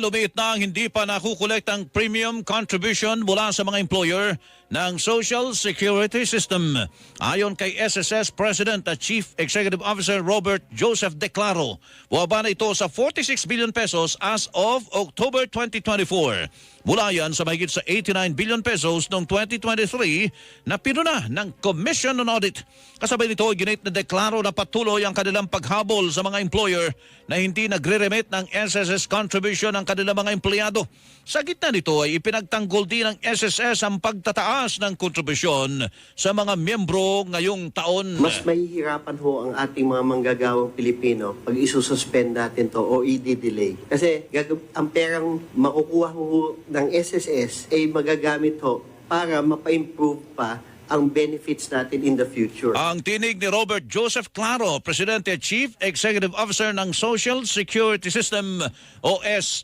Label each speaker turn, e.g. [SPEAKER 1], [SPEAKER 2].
[SPEAKER 1] Lumit na ang hindi pa nakukolekt ang premium contribution mula sa mga employer ng Social Security System. Ayon kay SSS President at Chief Executive Officer Robert Joseph Declaro, buwaba na ito sa 46 billion pesos as of October 2024. Mula yan sa mahigit sa 89 billion pesos noong 2023 na pinuna ng Commission on Audit. Kasabay nito, ginit na deklaro na patuloy ang kanilang paghabol sa mga employer na hindi nagre-remit ng SSS contribution ng kanilang mga empleyado. Sa gitna nito ay ipinagtanggol din ng SSS ang pagtataas ng kontribusyon sa mga miyembro ngayong taon.
[SPEAKER 2] Mas mahihirapan ho ang ating mga manggagawang Pilipino pag isususpend natin to o i-delay. Kasi ang perang makukuha ho ng SSS ay magagamit ho para mapa-improve pa ang benefits natin in the future.
[SPEAKER 1] Ang tinig ni Robert Joseph Claro, Presidente Chief Executive Officer ng Social Security System o S